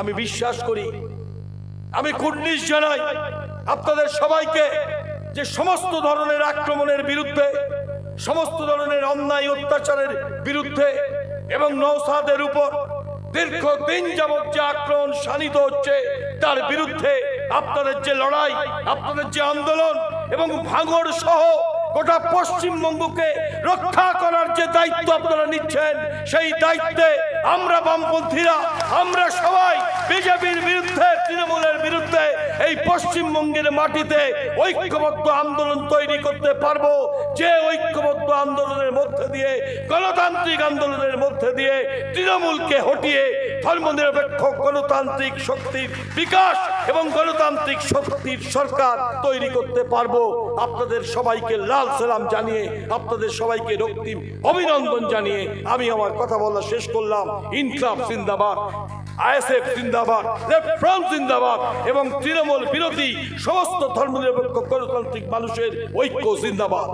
আমি বিশ্বাস করি, আমি কুর্নিশ জানাই আপনাদের সবাইকে যে সমস্ত ধরনের আক্রমণের বিরুদ্ধে, সমস্ত ধরনের অন্যায় অত্যাচারের বিরুদ্ধে এবং নৌসাদের উপর দীর্ঘ দিন যাবৎ যে আক্রমণ শানিত হচ্ছে, তার বিরুদ্ধে আপনাদের যে লড়াই, আপনাদের যে আন্দোলন এবং ভাঙড় সহ গোটা পশ্চিমবঙ্গকে রক্ষা করার যে দায়িত্ব আপনারা নিচ্ছেন, সেই দায়িত্বে আমরা বামপন্থীরা, আমরা সবাই বিজেপির বিরুদ্ধে, তৃণমূলের বিরুদ্ধে এই পশ্চিমবঙ্গের মাটিতে ঐক্যবদ্ধ আন্দোলন তৈরি করতে পারব। যে ঐক্যবদ্ধ আন্দোলনের মধ্যে দিয়ে, গণতান্ত্রিক আন্দোলনের মধ্যে দিয়ে তৃণমূলকে হটিয়ে ধর্মনিরপেক্ষ গণতান্ত্রিক শক্তির বিকাশ এবং গণতান্ত্রিক শক্তির সরকার তৈরি করতে পারব। আপনাদের সবাইকে লাল সালাম জানিয়ে, আপনাদের সবাইকে রক্তিম অভিনন্দন জানিয়ে আমি আমার কথা বলা শেষ করলাম। ইনকলাব জিন্দাবাদ, আইএসএফ জিন্দাবাদ ফ্রন্ট জিন্দাবাদ এবং তৃণমূল বিরোধী সমস্ত ধর্মনিরপেক্ষ গণতান্ত্রিক মানুষের ঐক্য জিন্দাবাদ।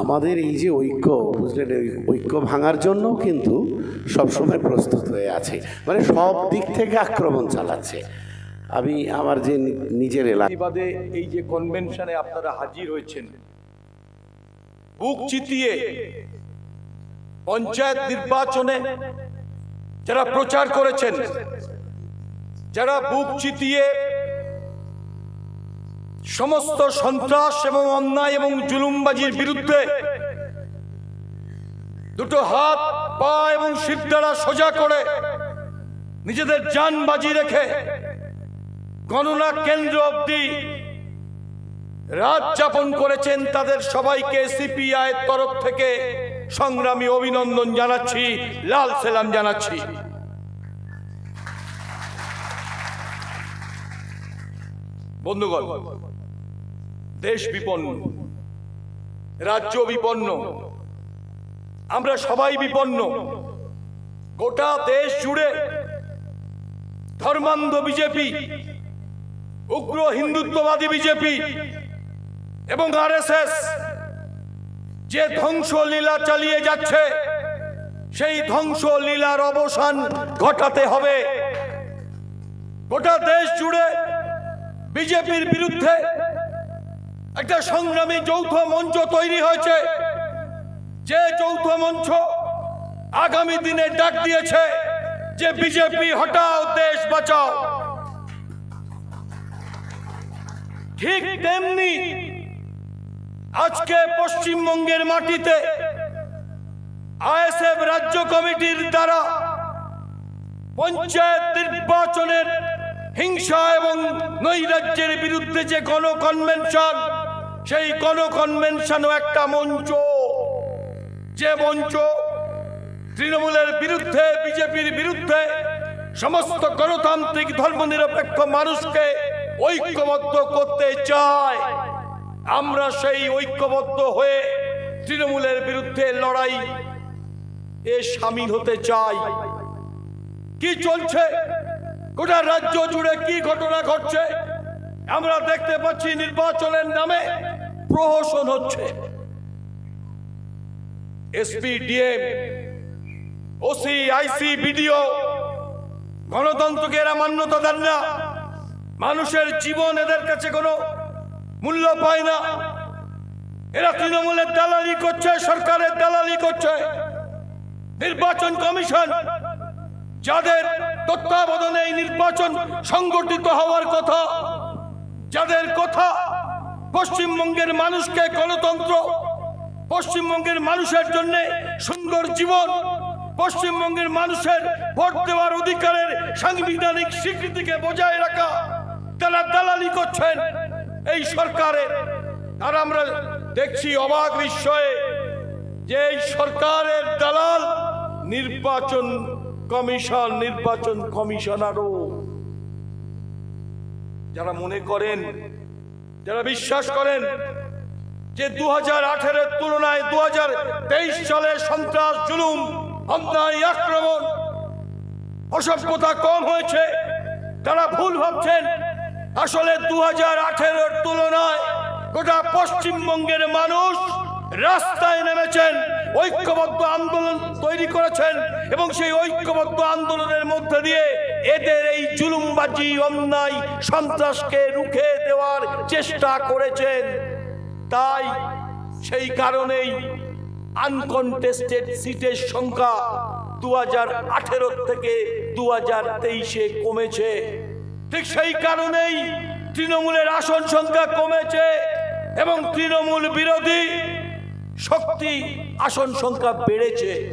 আমাদের এই যে ঐক্য, বুঝলেন? ঐক্য ভাঙার জন্য কিন্তু সবসময় প্রস্তুত হয়ে আছে। মানে সব দিক থেকে আক্রমণ চালাচ্ছে। আমি আমার যে নিজের এলাকা এই যে কনভেনশনে আপনারা হাজির হয়েছেন, বুক চিতিয়ে পঞ্চায়েত নির্বাচনে যারা প্রচার করেছেন, যারা বুক চিতিয়ে সমস্ত সন্ত্রাস এবং অন্যায় এবং জুলুমবাজির বিরুদ্ধে দুটো হাত, পা এবং সিদ্ধারা সোজা করে নিজেদের যান বাজি রেখে গণনা কেন্দ্র অব্দি রাত যাপন করেছেন তাদের সবাইকে সিপিআই তরফ থেকে সংগ্রামী অভিনন্দন জানাচ্ছি, লাল সেলাম জানাচ্ছি। বন্ধুগণ দেশ বিপন্ন, রাজ্য বিপন্ন, আমরা সবাই বিপন্ন। গোটা দেশ জুড়ে ধর্মান্ধ বিজেপি, উগ্র হিন্দুত্ববাদী বিজেপি এবং আরএসএস যে ধ্বংস লীলা চালিয়ে যাচ্ছে, সেই ধ্বংস লীলার অবসান ঘটাতে হবে। গোটা দেশ জুড়ে বিজেপির বিরুদ্ধে একটা সংগ্রামী যৌথ মঞ্চ তৈরি হয়েছে। যে যৌথ মঞ্চ আগামী দিনে ডাক দিয়েছে যে বিজেপি, হটাও দেশ বাঁচাও। ঠিক তেমনি আজকে পশ্চিমবঙ্গের মাটিতে আইএসএফ রাজ্য কমিটির দ্বারা পঞ্চায়েত নির্বাচনের হিংসা এবং নৈরাজ্যের বিরুদ্ধে যে গণ কনভেনশন সেই গণ কনভেনশনও একটা মঞ্চ। যে মঞ্চ তৃণমূলের বিরুদ্ধে, বিজেপির বিরুদ্ধে সমস্ত গণতান্ত্রিক ধর্মনিরপেক্ষ মানুষকে ঐক্যবদ্ধ করতে চায়। আমরা সেই ঐক্যবদ্ধ হয়ে তৃণমূলের বিরুদ্ধে লড়াই এ সামিল হতে চাই। কি চলছে? গোটা রাজ্য জুড়ে কি ঘটনা ঘটছে? আমরা দেখতে পাচ্ছি নির্বাচনের নামে প্রহসন হচ্ছে। SP, DM, OC, IC, BDO, গণতন্ত্রকে এরা মান্যতা দেন না। মানুষের জীবন এদের কাছে কোনো মূল্য পায় না। এরা তৃণমূলের দালালি করছে, সরকারের দালালি করছে। নির্বাচন কমিশন, যাদের তত্ত্বাবধানে এই নির্বাচন সংগঠিত হওয়ার কথা, যাদের কথা পশ্চিমবঙ্গের মানুষকে গণতন্ত্র, পশ্চিমবঙ্গের মানুষের জন্য সুন্দর জীবন, পশ্চিমবঙ্গের মানুষের ভোট দেওয়ার অধিকারের সাংবিধানিক স্বীকৃতিকে বজায় রাখা তারা দালালি করছেন এই সরকারের আর আমরা দেখছি অবাক বিস্ময়ে যে এই সরকারের দালাল নির্বাচন কমিশন, নির্বাচন কমিশনারও। যারা মনে করেন যারা বিশ্বাস করেন যে দু হাজার আঠেরোর তুলনায় দু হাজার তেইশ সালে সন্ত্রাস, জুলুম, অন্যায়, আক্রমণ, অসভ্যতা কম হয়েছে, তারা ভুল ভাবছেন। আসলে দু হাজার আঠেরোর তুলনায় গোটা পশ্চিমবঙ্গের মানুষ রাস্তায় নেমেছেন, ঐক্যবদ্ধ আন্দোলন তৈরি করেছেন এবং সেই ঐক্যবদ্ধ আন্দোলনের মধ্যে দিয়ে এদের এই জুলুমবাজি অন্যায় সন্ত্রাসকে রুখে দেওয়ার চেষ্টা করেছেন। তাই সেই কারণেই আনকনটেস্টেড সিটের সংখ্যা দু হাজার আঠেরো থেকে দু হাজার তেইশে কমেছে। ঠিক সেই কারণেই তৃণমূলের আসন সংখ্যা কমেছে এবং তৃণমূল বিরোধী শক্তি আসন সংখ্যা বেড়েছে।